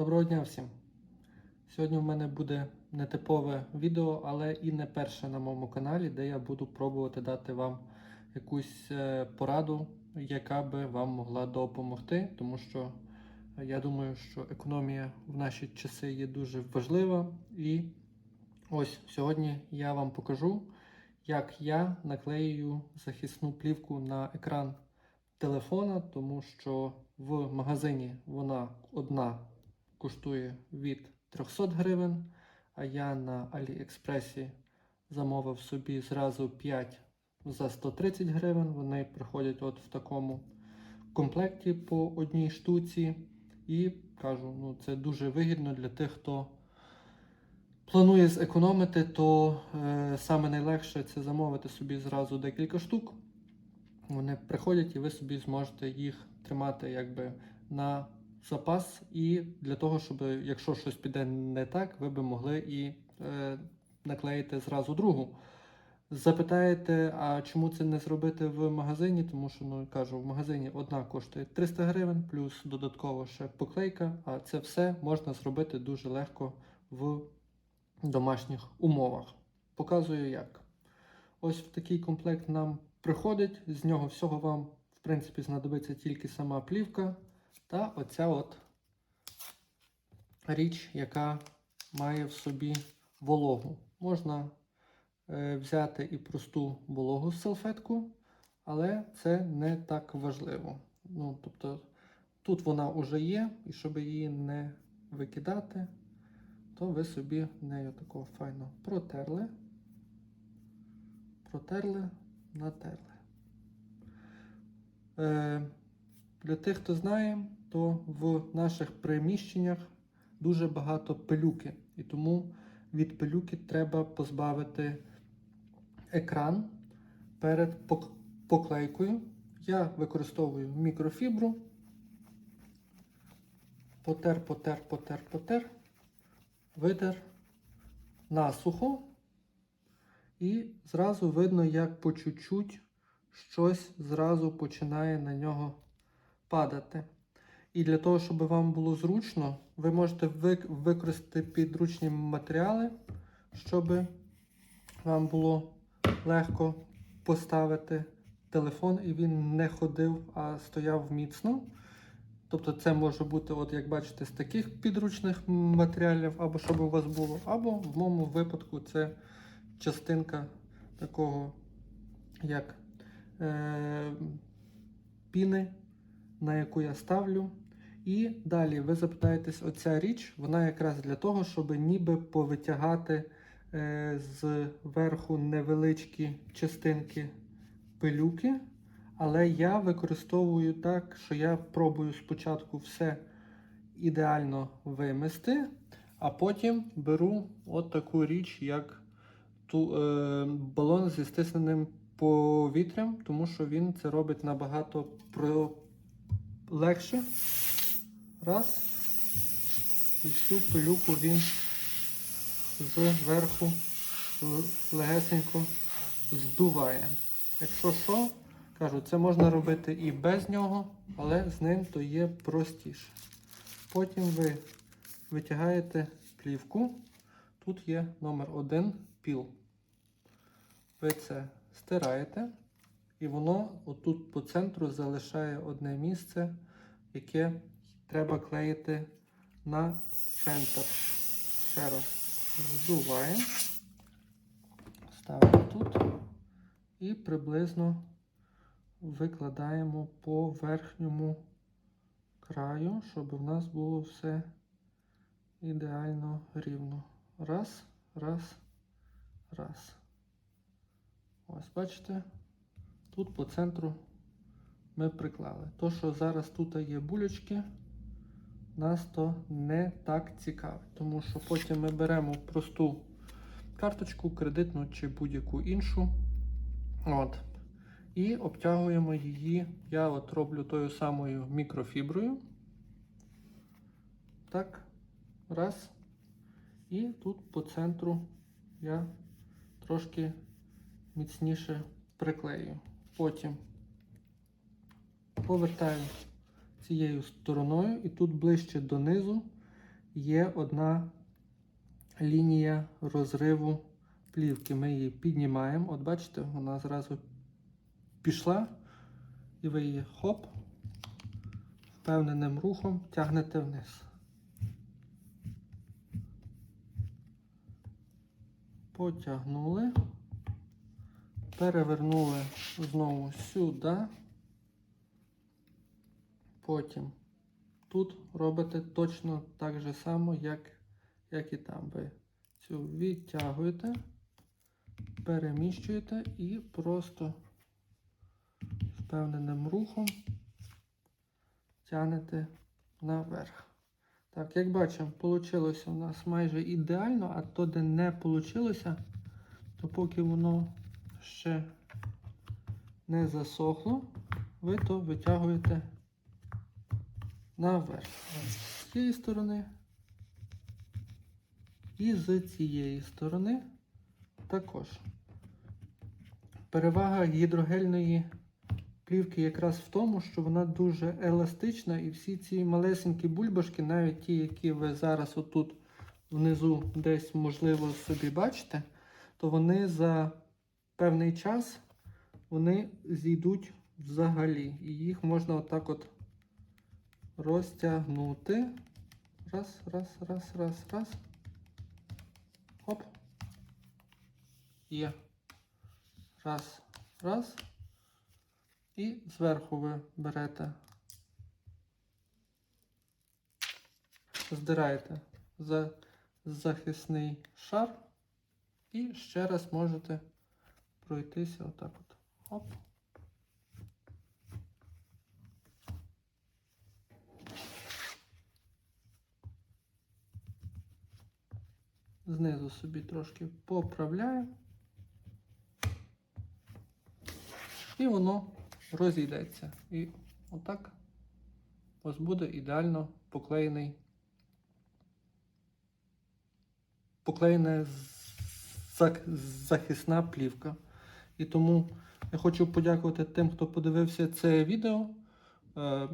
Доброго дня всім! Сьогодні в мене буде нетипове відео, але і не перше на моєму каналі, де я буду пробувати дати вам якусь е, пораду, яка би вам могла допомогти, тому що я думаю, що економія в наші часи є дуже важлива. І ось сьогодні я вам покажу, як я наклею захисну плівку на екран телефона, тому що в магазині вона одна коштує від 300 гривень, а я на Аліекспресі замовив собі зразу 5 за 130 гривень. Вони приходять от в такому комплекті по одній штуці. І кажу, ну це дуже вигідно для тих, хто планує зекономити, то е, саме найлегше це замовити собі зразу декілька штук. Вони приходять і ви собі зможете їх тримати якби на запас, і для того, щоб якщо щось піде не так, ви би могли і е, наклеїти зразу другу. Запитаєте, а чому це не зробити в магазині? Тому що ну кажу, в магазині одна коштує 300 гривень, плюс додатково ще поклейка. А це все можна зробити дуже легко в домашніх умовах. Показую як. Ось в такий комплект нам приходить. З нього всього вам, в принципі, знадобиться тільки сама плівка та оця от річ, яка має в собі вологу. Можна е, взяти і просту вологу салфетку, але це не так важливо. Ну, тобто, тут вона вже є, і щоб її не викидати, то ви собі нею такого файно протерли, протерли, натерли. Е, для тих, хто знає, то в наших приміщеннях дуже багато пилюки, і тому від пилюки треба позбавити екран перед поклейкою. Я використовую мікрофібру. Потер, потер, потер, потер, витер насухо. І зразу видно, як по чуть-чуть щось зразу починає на нього падати. І для того, щоб вам було зручно, ви можете використати підручні матеріали, щоб вам було легко поставити телефон і він не ходив, а стояв міцно. Тобто це може бути, от як бачите, з таких підручних матеріалів, або щоб у вас було, або в моєму випадку це частинка такого, як е, піни, на яку я ставлю. І далі ви запитаєтесь, оця річ, вона якраз для того, щоб ніби повитягати е, з верху невеличкі частинки пилюки. Але я використовую так, що я пробую спочатку все ідеально вимести, а потім беру от таку річ, як ту, е, балон зі стисненим повітрям, тому що він це робить набагато про... легше. Раз. І всю пилюку він зверху легесенько здуває. Якщо що, кажу, це можна робити і без нього, але з ним то є простіше. Потім ви витягаєте плівку. Тут є номер один піл. Ви це стираєте, і воно отут по центру залишає одне місце, яке треба клеїти на центр. Ще раз здуваємо, ставимо тут і приблизно викладаємо по верхньому краю, щоб в нас було все ідеально рівно. Раз, раз, раз. Ось, бачите, тут по центру ми приклали. То, що зараз тут є булечки, нас то не так цікавить, тому що потім ми беремо просту карточку, кредитну чи будь-яку іншу. От. І обтягуємо її. Я от роблю тою самою мікрофіброю. Так. Раз. І тут по центру я трошки міцніше приклею. Потім повертаю цією стороною і тут ближче донизу є одна лінія розриву плівки. Ми її піднімаємо. От бачите, вона зразу пішла, і ви її хоп, впевненим рухом тягнете вниз. Потягнули, перевернули знову сюди. Потім тут робите точно так же само, як, як і там. Ви цю відтягуєте, переміщуєте і просто впевненим рухом тягнете наверх. Так, як бачимо, вийшло у нас майже ідеально, а то, де не вийшло, то поки воно ще не засохло, ви то витягуєте наверх. З цієї сторони. І з цієї сторони також. Перевага гідрогельної плівки якраз в тому, що вона дуже еластична, і всі ці малесенькі бульбашки, навіть ті, які ви зараз отут внизу десь, можливо, собі бачите, то вони за певний час вони зійдуть взагалі. І їх можна отак от розтягнути. Раз, раз, раз, раз, раз. Хоп. Є. Раз, раз. І зверху ви берете, здираєте за захисний шар і ще раз можете пройтися отак от. Хоп. Знизу собі трошки поправляємо. І воно розійдеться. І отак у вас буде ідеально поклеєний. Поклеєна захисна плівка. І тому я хочу подякувати тим, хто подивився це відео. Е,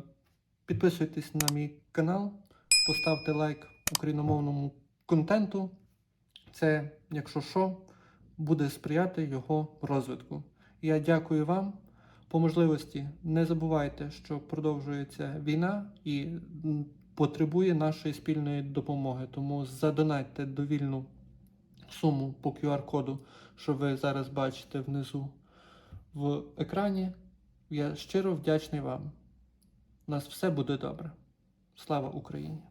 Підписуйтесь на мій канал, поставте лайк україномовному контенту. Це, якщо що, буде сприяти його розвитку. Я дякую вам. По можливості не забувайте, що продовжується війна і потребує нашої спільної допомоги. Тому задонатьте довільну суму по QR-коду, що ви зараз бачите внизу в екрані. Я щиро вдячний вам. У нас все буде добре. Слава Україні!